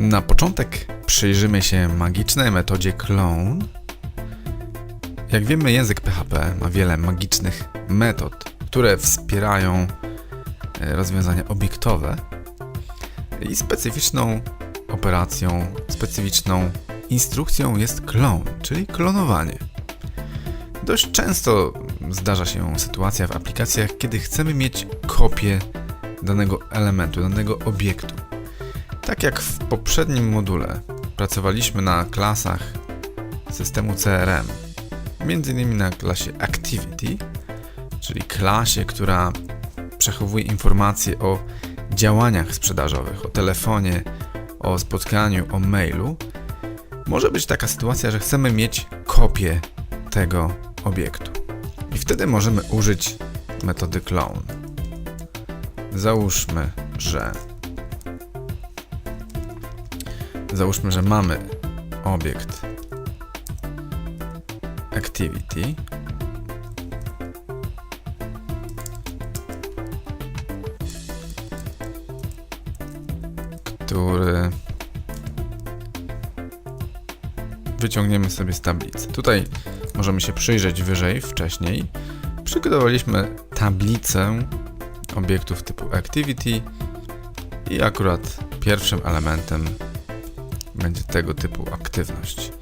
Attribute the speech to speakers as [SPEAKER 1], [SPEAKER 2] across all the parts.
[SPEAKER 1] Na początek przyjrzymy się magicznej metodzie clone. Jak wiemy, język PHP ma wiele magicznych metod, które wspierają e, rozwiązania obiektowe i specyficzną operacją, specyficzną instrukcją jest clone, czyli klonowanie. Dość często zdarza się sytuacja w aplikacjach, kiedy chcemy mieć kopię danego elementu, danego obiektu. Tak jak w poprzednim module pracowaliśmy na klasach systemu CRM, innymi na klasie Activity, czyli klasie, która przechowuje informacje o działaniach sprzedażowych, o telefonie, o spotkaniu, o mailu. Może być taka sytuacja, że chcemy mieć kopię tego obiektu. I wtedy możemy użyć metody clone. Załóżmy, że Załóżmy, że mamy obiekt activity. Który wyciągniemy sobie z tablicy. Tutaj możemy się przyjrzeć wyżej, wcześniej. Przygotowaliśmy tablicę obiektów typu activity i akurat pierwszym elementem będzie tego typu aktywność.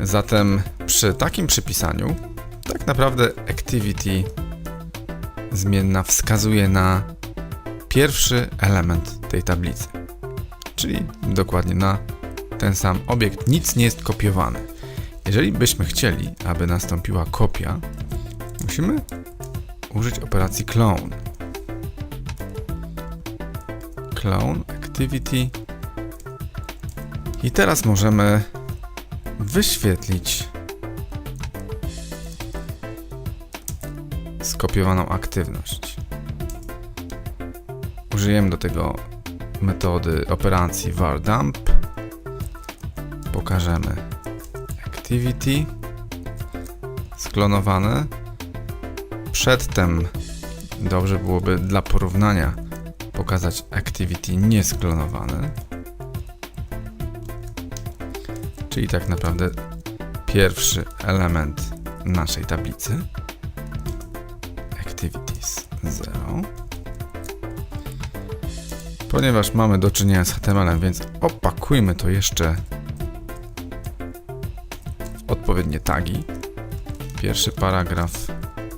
[SPEAKER 1] Zatem przy takim przypisaniu, tak naprawdę activity zmienna wskazuje na pierwszy element tej tablicy, czyli dokładnie na ten sam obiekt. Nic nie jest kopiowane. Jeżeli byśmy chcieli, aby nastąpiła kopia, musimy użyć operacji clone. Clone activity i teraz możemy wyświetlić skopiowaną aktywność. Użyjemy do tego metody operacji var dump. Pokażemy activity sklonowane. Przedtem dobrze byłoby dla porównania pokazać activity niesklonowane. Czyli tak naprawdę pierwszy element naszej tablicy. Activities 0. Ponieważ mamy do czynienia z HTML-em, więc opakujmy to jeszcze w odpowiednie tagi. Pierwszy paragraf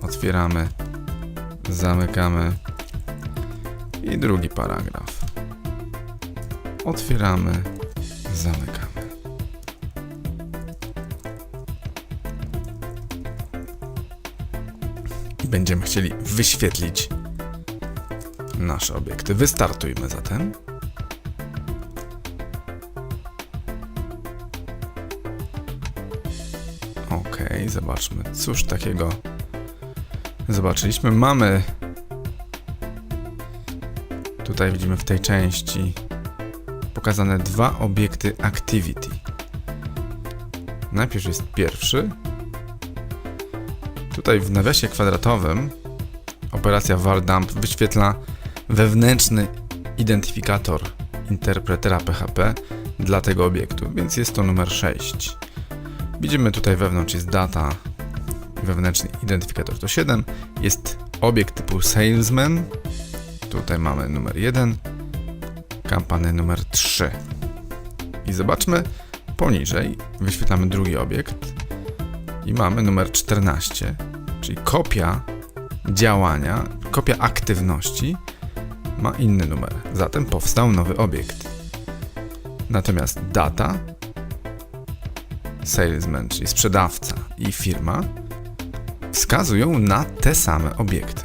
[SPEAKER 1] otwieramy, zamykamy i drugi paragraf. Otwieramy, zamykamy. Będziemy chcieli wyświetlić nasze obiekty. Wystartujmy zatem. Ok, zobaczmy, cóż takiego zobaczyliśmy. Mamy tutaj widzimy w tej części pokazane dwa obiekty activity. Najpierw jest pierwszy, Tutaj w nawiasie kwadratowym operacja var_dump wyświetla wewnętrzny identyfikator interpretera PHP dla tego obiektu, więc jest to numer 6. Widzimy tutaj wewnątrz jest data, wewnętrzny identyfikator to 7, jest obiekt typu salesman, tutaj mamy numer 1, kampanię numer 3. I zobaczmy poniżej, wyświetlamy drugi obiekt, i mamy numer 14, czyli kopia działania, kopia aktywności ma inny numer. Zatem powstał nowy obiekt. Natomiast data, salesman, czyli sprzedawca i firma wskazują na te same obiekty.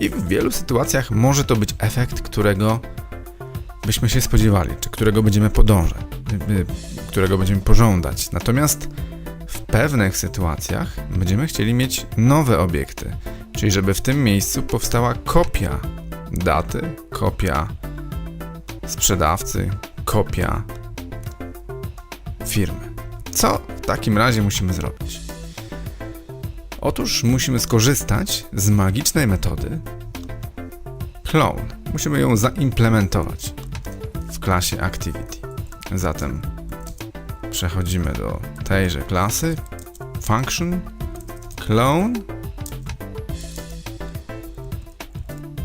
[SPEAKER 1] I w wielu sytuacjach może to być efekt, którego byśmy się spodziewali, czy którego będziemy podążać, którego będziemy pożądać. Natomiast pewnych sytuacjach będziemy chcieli mieć nowe obiekty, czyli żeby w tym miejscu powstała kopia daty, kopia sprzedawcy, kopia firmy. Co w takim razie musimy zrobić? Otóż musimy skorzystać z magicznej metody clone. Musimy ją zaimplementować w klasie Activity. Zatem przechodzimy do tejże klasy. Function, clone.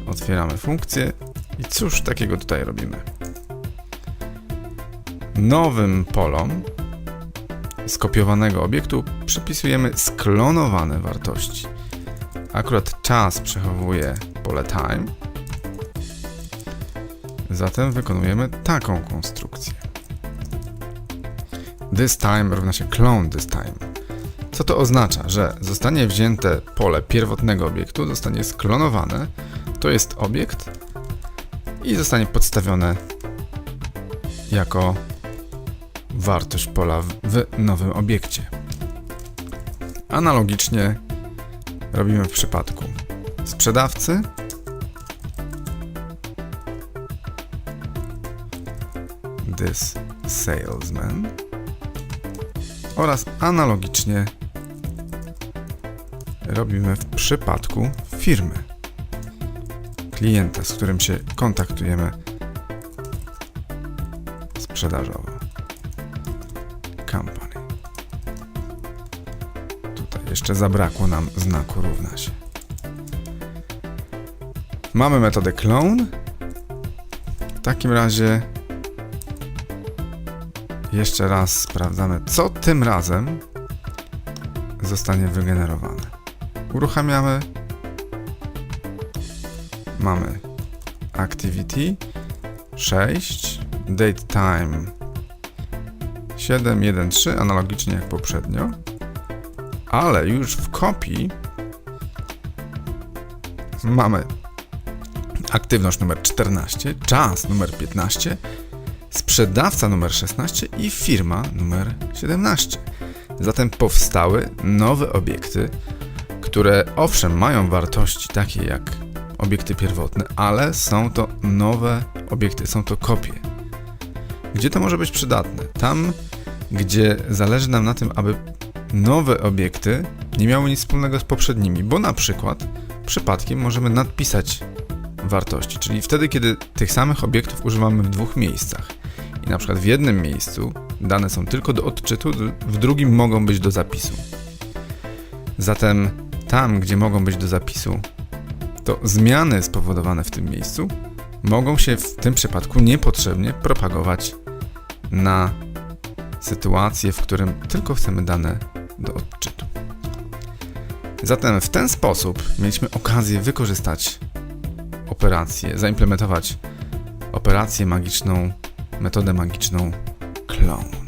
[SPEAKER 1] Otwieramy funkcję i cóż takiego tutaj robimy? Nowym polom skopiowanego obiektu przypisujemy sklonowane wartości. Akurat czas przechowuje pole time. Zatem wykonujemy taką konstrukcję. This time równa się clone this time. Co to oznacza? Że zostanie wzięte pole pierwotnego obiektu, zostanie sklonowane, to jest obiekt i zostanie podstawione jako wartość pola w, nowym obiekcie. Analogicznie robimy w przypadku sprzedawcy. This salesman. Oraz analogicznie robimy w przypadku firmy. Klienta, z którym się kontaktujemy sprzedażowo. Company. Tutaj jeszcze zabrakło nam znaku równa się. Mamy metodę clone. W takim razie jeszcze raz sprawdzamy, co tym razem zostanie wygenerowane. Uruchamiamy. Mamy activity 6, date time 713, analogicznie jak poprzednio, ale już w kopii mamy aktywność numer 14, czas numer 15, sprzedawca numer 16 i firma numer 17. Zatem powstały nowe obiekty, które owszem mają wartości takie jak obiekty pierwotne, ale są to nowe obiekty, są to kopie. Gdzie to może być przydatne? Tam, gdzie zależy nam na tym, aby nowe obiekty nie miały nic wspólnego z poprzednimi, bo na przykład przypadkiem możemy nadpisać wartości, czyli wtedy, kiedy tych samych obiektów używamy w dwóch miejscach. I na przykład w jednym miejscu dane są tylko do odczytu, w drugim mogą być do zapisu. Zatem tam, gdzie mogą być do zapisu, to zmiany spowodowane w tym miejscu mogą się w tym przypadku niepotrzebnie propagować na sytuację, w którym tylko chcemy dane do odczytu. Zatem w ten sposób mieliśmy okazję wykorzystać operację, zaimplementować operację magiczną, metodę magiczną clone.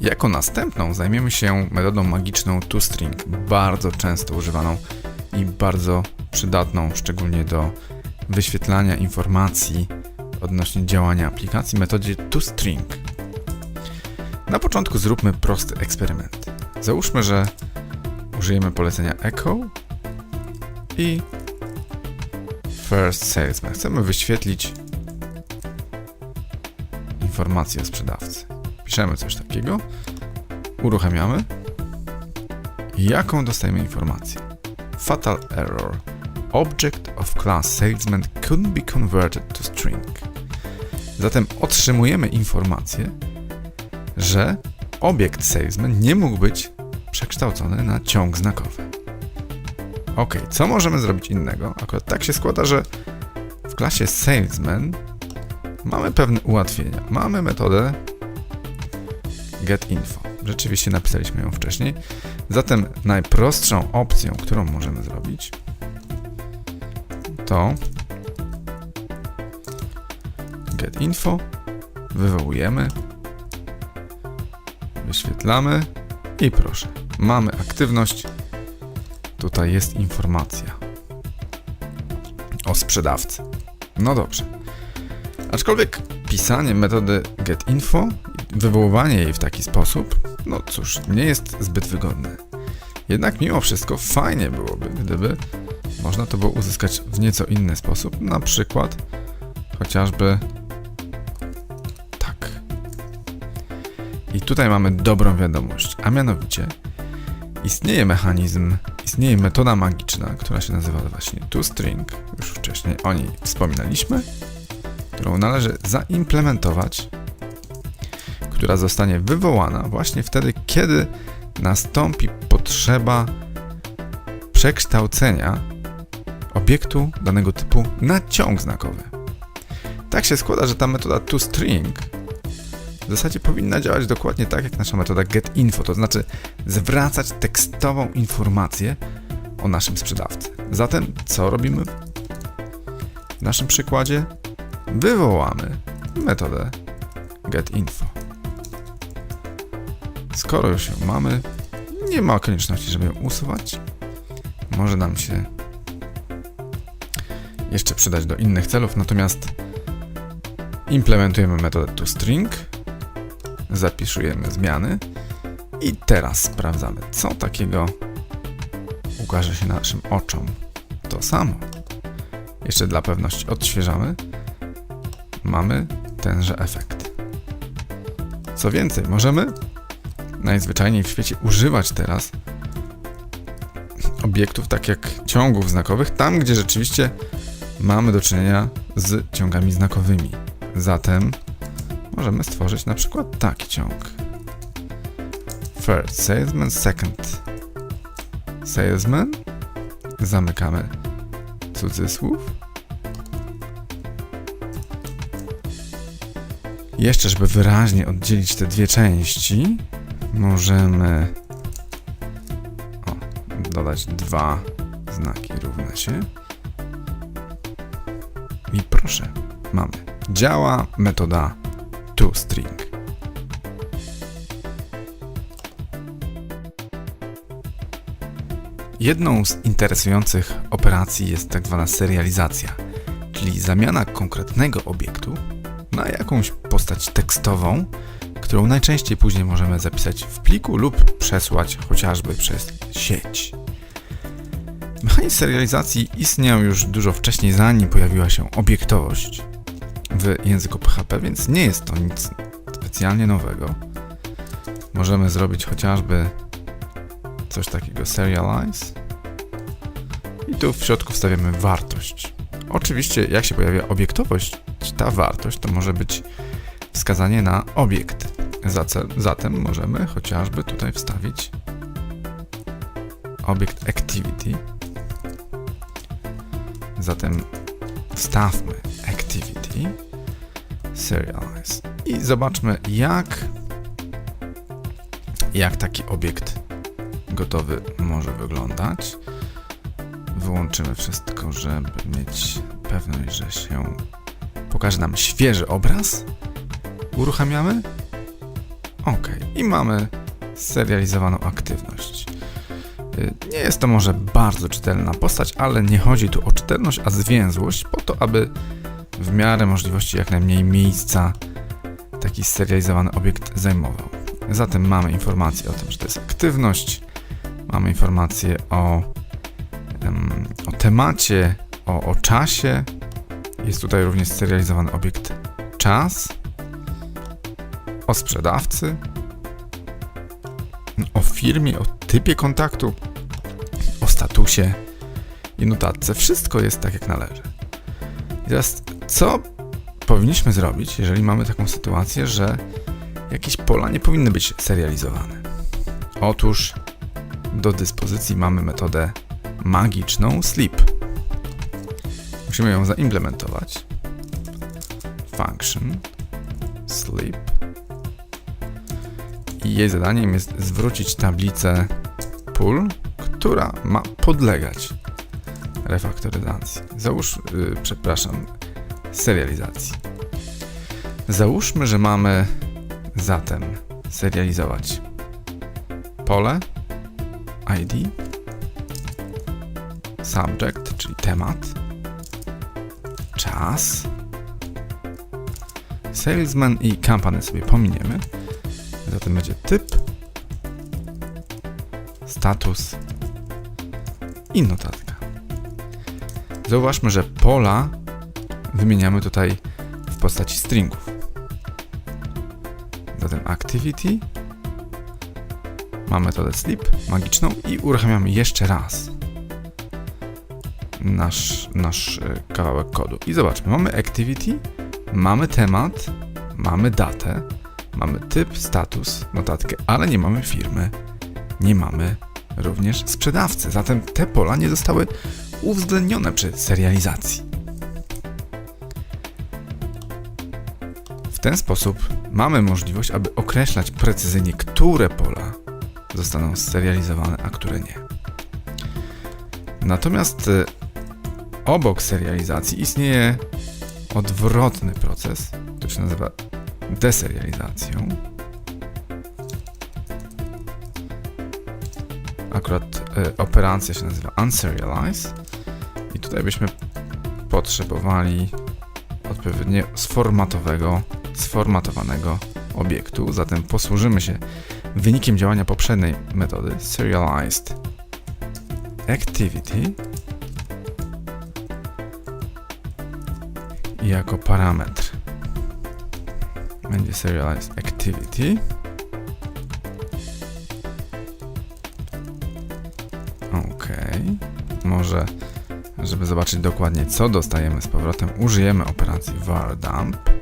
[SPEAKER 1] Jako następną zajmiemy się metodą magiczną toString, bardzo często używaną i bardzo przydatną, szczególnie do wyświetlania informacji odnośnie działania aplikacji metodzie toString. Na początku zróbmy prosty eksperyment. Załóżmy, że użyjemy polecenia echo i first salesman. Chcemy wyświetlić informację o sprzedawcy. Piszemy coś takiego, uruchamiamy. Jaką dostajemy informację? Fatal error. Object of class salesman couldn't be converted to string. Zatem otrzymujemy informację, że obiekt salesman nie mógł być przekształcony na ciąg znakowy. Ok, co możemy zrobić innego? Akurat tak się składa, że w klasie salesman mamy pewne ułatwienia. Mamy metodę getInfo. Rzeczywiście napisaliśmy ją wcześniej. Zatem najprostszą opcją, którą możemy zrobić, to getInfo, wywołujemy, wyświetlamy i proszę, mamy aktywność. Tutaj jest informacja o sprzedawcy. No dobrze. Aczkolwiek pisanie metody getInfo, wywoływanie jej w taki sposób, no cóż, nie jest zbyt wygodne. Jednak mimo wszystko fajnie byłoby, gdyby można to było uzyskać w nieco inny sposób, na przykład chociażby tak. I tutaj mamy dobrą wiadomość, a mianowicie istnieje mechanizm, istnieje metoda magiczna, która się nazywa właśnie toString. Już wcześniej o niej wspominaliśmy, którą należy zaimplementować, która zostanie wywołana właśnie wtedy, kiedy nastąpi potrzeba przekształcenia obiektu danego typu na ciąg znakowy. Tak się składa, że ta metoda toString w zasadzie powinna działać dokładnie tak jak nasza metoda getInfo, to znaczy zwracać tekstową informację o naszym sprzedawcy. Zatem co robimy? W naszym przykładzie wywołamy metodę getInfo. Skoro już ją mamy, nie ma konieczności, żeby ją usuwać. Może nam się jeszcze przydać do innych celów, natomiast implementujemy metodę toString, zapisujemy zmiany i teraz sprawdzamy, co takiego ukaże się naszym oczom. To samo. Jeszcze dla pewności odświeżamy. Mamy tenże efekt. Co więcej, możemy najzwyczajniej w świecie używać teraz obiektów tak jak ciągów znakowych, tam gdzie rzeczywiście mamy do czynienia z ciągami znakowymi. Zatem możemy stworzyć na przykład taki ciąg. First salesman, second salesman. Zamykamy cudzysłów. Jeszcze, żeby wyraźnie oddzielić te dwie części, możemy o, dodać dwa znaki równe się. I proszę, mamy. Działa metoda toString. Jedną z interesujących operacji jest tak zwana serializacja, czyli zamiana konkretnego obiektu na jakąś postać tekstową, którą najczęściej później możemy zapisać w pliku lub przesłać chociażby przez sieć. Mechanizm serializacji istniał już dużo wcześniej, zanim pojawiła się obiektowość w języku PHP, więc nie jest to nic specjalnie nowego. Możemy zrobić chociażby coś takiego serialize i tu w środku wstawiamy wartość. Oczywiście, jak się pojawia obiektowość, ta wartość to może być wskazanie na obiekt. Zatem możemy chociażby tutaj wstawić obiekt activity. Zatem wstawmy serialize i zobaczmy jak jak taki obiekt gotowy może wyglądać. Wyłączymy wszystko, żeby mieć pewność, że się pokaże nam świeży obraz. Uruchamiamy. OK. I mamy serializowaną aktywność. Y, Nie jest to może bardzo czytelna postać, ale nie chodzi tu o czytelność, a zwięzłość, po to, aby w miarę możliwości jak najmniej miejsca taki serializowany obiekt zajmował. Zatem mamy informację o tym, że to jest aktywność, mamy informację o, o temacie, o, o czasie. Jest tutaj również serializowany obiekt czas, o sprzedawcy, o firmie, o typie kontaktu, o statusie i notatce. Wszystko jest tak, jak należy. I teraz, co powinniśmy zrobić, jeżeli mamy taką sytuację, że jakieś pola nie powinny być serializowane? Otóż do dyspozycji mamy metodę magiczną sleep. Musimy ją zaimplementować. Function sleep. I jej zadaniem jest zwrócić tablicę pól, która ma podlegać refaktoryzacji. Załóż, yy, przepraszam, serializacji. Załóżmy, że mamy zatem serializować pole ID, subject, czyli temat, czas, salesman i company sobie pominiemy. Zatem będzie typ, status i notatka. Zauważmy, że pola wymieniamy tutaj w postaci stringów. Zatem activity Mamy metodę sleep magiczną i uruchamiamy jeszcze raz nasz, nasz e, kawałek kodu. I zobaczmy, mamy activity, mamy temat, mamy datę, mamy typ, status, notatkę, ale nie mamy firmy, nie mamy również sprzedawcy. Zatem te pola nie zostały uwzględnione przy serializacji. Ten sposób mamy możliwość, aby określać precyzyjnie, które pola zostaną serializowane, a które nie. Natomiast y, obok serializacji istnieje odwrotny proces, który się nazywa deserializacją. Akurat y, operacja się nazywa unserialize i tutaj byśmy potrzebowali odpowiednio sformatowego, sformatowanego obiektu. Zatem posłużymy się wynikiem działania poprzedniej metody serialized activity jako parametr będzie serialized activity. Ok może żeby zobaczyć dokładnie co dostajemy z powrotem użyjemy operacji var dump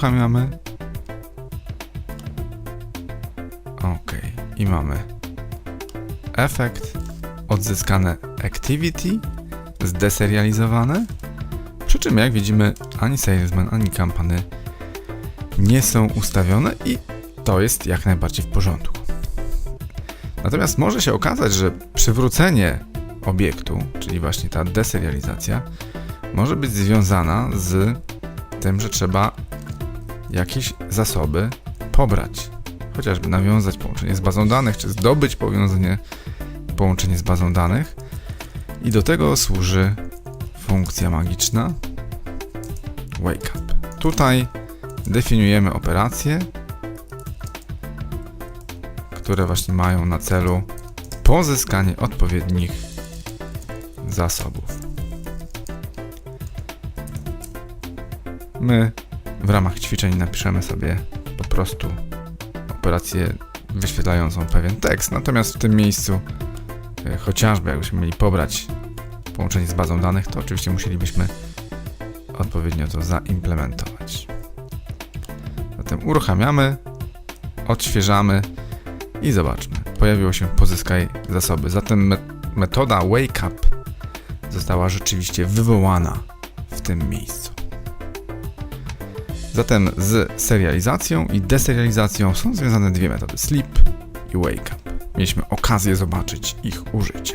[SPEAKER 1] uruchamiamy. Ok, i mamy efekt, odzyskane activity, zdeserializowane. Przy czym, jak widzimy, ani salesman, ani kampany nie są ustawione i to jest jak najbardziej w porządku. Natomiast może się okazać, że przywrócenie obiektu, czyli właśnie ta deserializacja, może być związana z tym, że trzeba jakieś zasoby pobrać. Chociażby nawiązać połączenie z bazą danych, czy zdobyć powiązanie, połączenie z bazą danych. I do tego służy funkcja magiczna wake up. Tutaj definiujemy operacje, które właśnie mają na celu pozyskanie odpowiednich zasobów. My w ramach ćwiczeń napiszemy sobie po prostu operację wyświetlającą pewien tekst. Natomiast w tym miejscu, e, chociażby jakbyśmy mieli pobrać połączenie z bazą danych, to oczywiście musielibyśmy odpowiednio to zaimplementować. Zatem uruchamiamy, odświeżamy i zobaczmy. Pojawiło się pozyskaj zasoby. Zatem me metoda wake up została rzeczywiście wywołana w tym miejscu. Zatem z serializacją i deserializacją są związane dwie metody sleep i wake up. Mieliśmy okazję zobaczyć ich użycie.